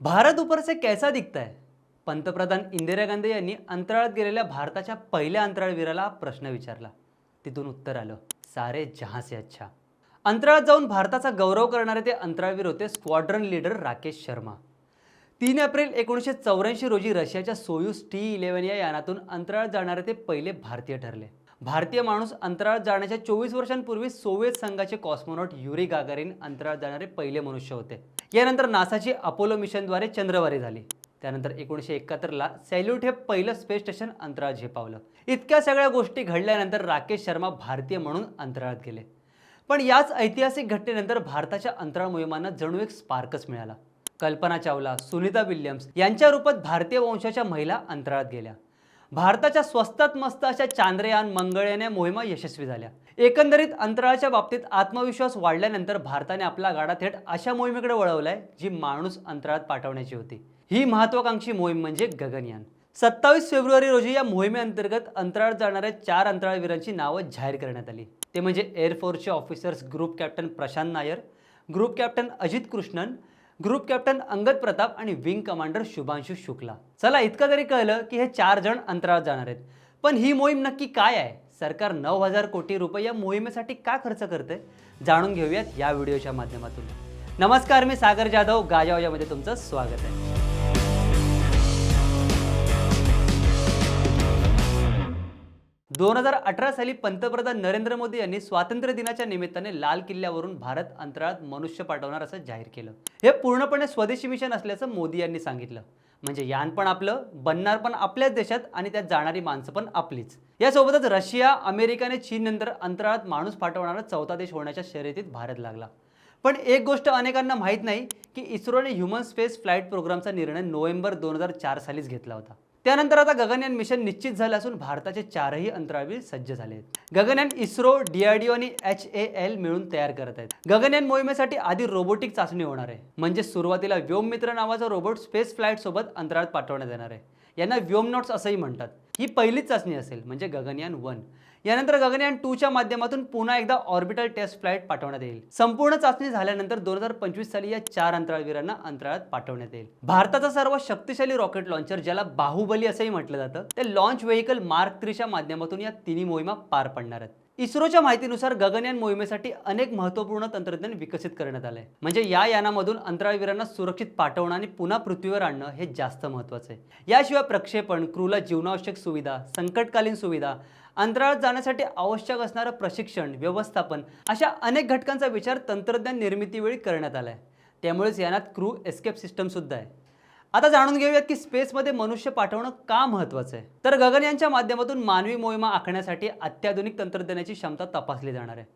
भारत ऊपर से कैसा दिखता है? पंतप्रधान इंदिरा गांधी यांनी अंतराळात गेलेल्या भारताच्या पहिल्या अंतराळवीराला प्रश्न विचारला. तिथून उत्तर आलं सारे जहां से अच्छा. अंतराळात जाऊन भारताचा गौरव करणारे ते अंतराळवीर होते स्क्वॉड्रन लीडर राकेश शर्मा. तीन एप्रिल एकोणीसशे चौऱ्याऐंशी रोजी रशियाच्या सोयूज टी इलेव्हन या यानातून अंतराळात जाणारे ते पहिले भारतीय ठरले. भारतीय माणूस अंतराळात जाण्याच्या चोवीस वर्षांपूर्वी सोव्हिएत संघाचे कॉस्मोनॉट युरी गागारिन अंतराळात जाणारे पहिले मनुष्य होते. यानंतर नासाची अपोलो मिशनद्वारे चंद्रवारी झाली. त्यानंतर एकोणीसशे एकाहत्तरला सॅल्यूट हे पहिलं स्पेस स्टेशन अंतराळ झेपावलं. इतक्या सगळ्या गोष्टी घडल्यानंतर राकेश शर्मा भारतीय म्हणून अंतराळात गेले. पण याच ऐतिहासिक घटनेनंतर भारताच्या अंतराळ मोहिमांना जणू एक स्पार्कच मिळाला. कल्पना चावला सुनीता विल्यम्स यांच्या रूपात भारतीय वंशाच्या महिला अंतराळात गेल्या. भारताच्या स्वस्तात मस्त अशा चांद्रयान मंगळयान या मोहिमा यशस्वी झाल्या. एकंदरीत अंतराळाच्या बाबतीत आत्मविश्वास वाढल्यानंतर भारताने आपला गाडा थेट अशा मोहिमेकडे वळवलाय जी माणूस अंतराळात पाठवण्याची होती. ही महत्वाकांक्षी मोहीम म्हणजे गगनयान. सत्तावीस फेब्रुवारी रोजी या मोहिमेअंतर्गत अंतराळात जाणाऱ्या चार अंतराळवीरांची नावं जाहीर करण्यात आली. ते म्हणजे एअरफोर्सचे officers group captain Prashant Nair group captain Ajit Krishnan group captain Angad Pratap आणि विंग कमांडर शुभांशु शुक्ला. चला इतकं तरी कळलं की हे चार जण अंतराळात जाणार आहेत. पण ही मोहीम नक्की काय आहे? सरकार नऊ हजार कोटी रुपये या मोहिमेसाठी का खर्च करते जाणून घेऊयात या व्हिडिओच्या माध्यमातून. नमस्कार मी सागर जाधव. गाजावयामध्ये तुमचं स्वागत आहे. दोन हजार अठरा साली पंतप्रधान नरेंद्र मोदी यांनी स्वातंत्र्य दिनाच्या निमित्ताने लाल किल्ल्यावरून भारत अंतराळात मनुष्य पाठवणार असं जाहीर केलं. हे पूर्णपणे स्वदेशी मिशन असल्याचं मोदी यांनी सांगितलं. म्हणजे यान पण आपलं बनणार पण आपल्याच देशात आणि त्यात जाणारी माणसं पण आपलीच. यासोबतच रशिया अमेरिकाने चीन नंतर अंतराळात माणूस पाठवणारा चौथा देश होण्याच्या शर्यतीत भारत लागला. पण एक गोष्ट अनेकांना माहीत नाही की इस्रोने ह्युमन स्पेस फ्लाईट प्रोग्रामचा निर्णय नोव्हेंबर दोन हजार चार सालीच घेतला होता. त्यानंतर आता गगनयान मिशन निश्चित झालं असून भारताचे चारही अंतराळवीर सज्ज झाले आहेत. गगनयान इस्रो डीआरडीओ आणि एच ए एल मिळून तयार करत आहेत. गगनयान मोहिमेसाठी आधी रोबोटिक चाचणी होणार आहे. म्हणजे सुरुवातीला व्योममित्र नावाचा रोबोट स्पेस फ्लाईट सोबत अंतराळात पाठवण्यात येणार आहे. यांना व्योमनॉट्स असंही म्हणतात. ही पहिलीच चाचणी असेल म्हणजे गगनयान वन. यानंतर गगनयान टूच्या माध्यमातून पुन्हा एकदा ऑर्बिटल टेस्ट फ्लाईट पाठवण्यात येईल. संपूर्ण चाचणी झाल्यानंतर दोन हजार पंचवीस साली या चार अंतराळवीरांना अंतराळात पाठवण्यात येईल. भारताचा सर्वात शक्तिशाली रॉकेट लॉन्चर ज्याला बाहुबली असंही म्हटलं जातं ते लॉन्च व्हेकल मार्क थ्रीच्या माध्यमातून या तिन्ही मोहिमा पार पडणार आहेत. इस्रोच्या माहितीनुसार गगनयान मोहिमेसाठी अनेक महत्त्वपूर्ण तंत्रज्ञान विकसित करण्यात आलंय. म्हणजे या यानामधून अंतराळवीरांना सुरक्षित पाठवणं आणि पुन्हा पृथ्वीवर आणणं हे जास्त महत्त्वाचं आहे. याशिवाय प्रक्षेपण क्रूला जीवनावश्यक सुविधा संकटकालीन सुविधा अंतराळात जाण्यासाठी आवश्यक असणारं प्रशिक्षण व्यवस्थापन अशा अनेक घटकांचा विचार तंत्रज्ञान निर्मितीवेळी करण्यात आलाय. त्यामुळेच यानात क्रू एस्केप सिस्टम सुद्धा आहे. आता जाणून घेऊयात की स्पेसमध्ये मनुष्य पाठवणं का महत्त्वाचं आहे. तर गगनयानच्या माध्यमातून मानवी मोहिमा आखण्यासाठी अत्याधुनिक तंत्रज्ञानाची क्षमता तपासली जाणार आहे.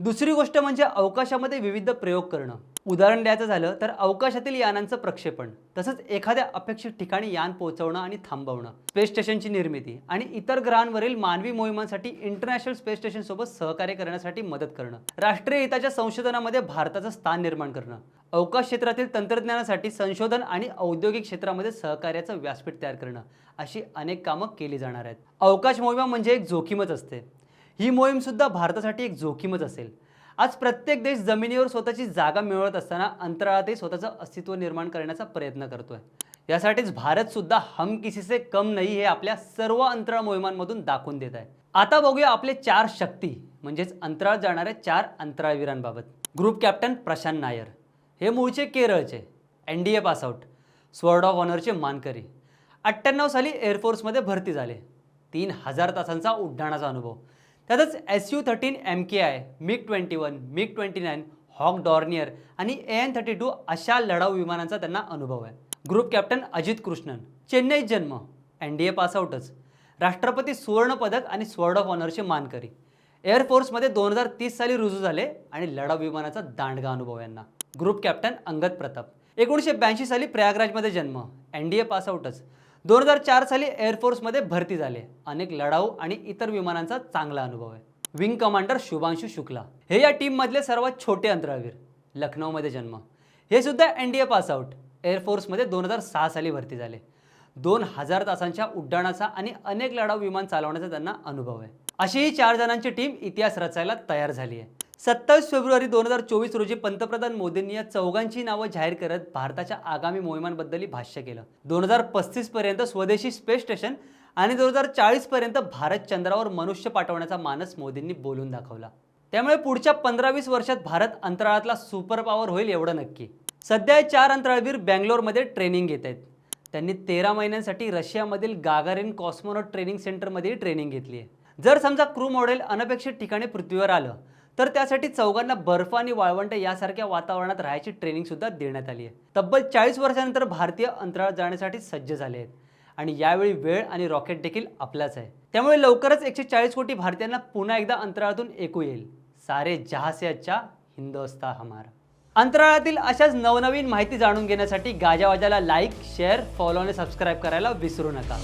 दुसरी गोष्ट म्हणजे अवकाशामध्ये विविध प्रयोग करणं. उदाहरण द्यायचं झालं तर अवकाशातील यानांचं प्रक्षेपण तसंच एखाद्या अपेक्षित ठिकाणी यान पोहोचवणं आणि थांबवणं स्पेस स्टेशनची निर्मिती आणि इतर ग्रहांवरील मानवी मोहिमांसाठी इंटरनॅशनल स्पेस स्टेशन सोबत सहकार्य करण्यासाठी मदत करणं. राष्ट्रीय हिताच्या संशोधनामध्ये भारताचं स्थान निर्माण करणं. अवकाश क्षेत्रातील तंत्रज्ञानासाठी संशोधन आणि औद्योगिक क्षेत्रामध्ये सहकार्याचं व्यासपीठ तयार करणं अशी अनेक कामं केली जाणार आहेत. अवकाश मोहिमा म्हणजे एक जोखीमच असते. ही मोहीमसुद्धा भारतासाठी एक जोखीमच असेल. आज प्रत्येक देश जमिनीवर स्वतःची जागा मिळवत असताना अंतराळातही स्वतःचं अस्तित्व निर्माण करण्याचा प्रयत्न करतोय. यासाठीच भारतसुद्धा हम किसीसे कम नाही हे आपल्या सर्व अंतराळ मोहिमांमधून दाखवून देत आहे. आता बघूया आपले चार शक्ती म्हणजेच अंतराळ जाणाऱ्या चार अंतराळवीरांबाबत. ग्रुप कॅप्टन प्रशांत नायर हे मूळचे केरळचे N D A pass out sword of ऑनरचे मानकरी. अठ्ठ्याण्णव साली एअरफोर्समध्ये भरती झाले. तीन हजार तासांचा उड्डाणाचा अनुभव. त्यातच S U thirteen M K I MiG twenty one MiG twenty nine Hawk Dornier आणि ए एन थर्टी टू अशा लढाऊ विमानांचा त्यांना अनुभव आहे. ग्रुप कॅप्टन अजित कृष्णन चेन्नईत जन्म एन डी ए पासआउटच राष्ट्रपती सुवर्णपदक आणि स्वर्ड ऑफ ऑनरचे मानकरी. एअरफोर्समध्ये दोन हजार तीस साली रुजू झाले आणि लढाऊ विमानाचा दांडगा अनुभव यांना. ग्रुप कॅप्टन अंगद प्रताप एकोणीसशे ब्याऐंशी साली प्रयागराजमध्ये जन्म एन डी ए पासआउटच दोन हजार चार साली एअरफोर्समध्ये भरती झाले. अनेक लढाऊ आणि इतर विमानांचा चांगला अनुभव आहे. Wing commander Shubhanshu Shukla. हे या टीममधले सर्वात छोटे अंतराळवीर. लखनौमध्ये जन्म. हे सुद्धा N D A pass out एअरफोर्समध्ये दोन हजार सहा साली भरती झाले. दोन हजार तासांच्या उड्डाणाचा आणि अनेक लढाऊ विमान चालवण्याचा त्यांना अनुभव आहे. अशी ही चार जणांची टीम इतिहास रचायला तयार झाली आहे. सत्तावीस फेब्रुवारी दोन हजार चोवीस रोजी पंतप्रधान मोदींनी या चौघांची नावं जाहीर करत भारताच्या आगामी मोहिमांबद्दलही भाष्य केलं. दोन हजार पस्तीस पर्यंत स्वदेशी स्पेस स्टेशन आणि दोन हजार चाळीस पर्यंत भारत चंद्रावर मनुष्य पाठवण्याचा मानस मोदींनी बोलून दाखवला. त्यामुळे पुढच्या पंधरा वीस वर्षात भारत अंतराळातला सुपर पॉवर होईल एवढं नक्की. सध्या हे चार अंतराळवीर बँगलोरमध्ये ट्रेनिंग घेत आहेत. त्यांनी तेरा महिन्यांसाठी रशियामधील गागारिन कॉस्मोनॉट ट्रेनिंग सेंटरमध्येही ट्रेनिंग घेतली आहे. जर समजा क्रू मॉडेल अनपेक्षित ठिकाणी पृथ्वीवर आलं तर त्यासाठी चौघांना बर्फ आणि वाळवंट यासारख्या वातावरणात राहायची ट्रेनिंग सुद्धा देण्यात आली आहे. तब्बल चाळीस वर्षानंतर भारतीय अंतराळात जाण्यासाठी सज्ज झाले आहेत. आणि यावेळी वेळ आणि रॉकेट देखील आपलाच आहे. त्यामुळे लवकरच एकशे चाळीस कोटी भारतीयांना पुन्हा एकदा अंतराळातून ऐकू येईल. सारे जहा अच्छा हिंदोस्ता हमारा. अंतराळातील अशाच नवनवीन माहिती जाणून घेण्यासाठी गाजावाजाला लाईक शेअर फॉलो आणि सबस्क्राईब करायला विसरू नका.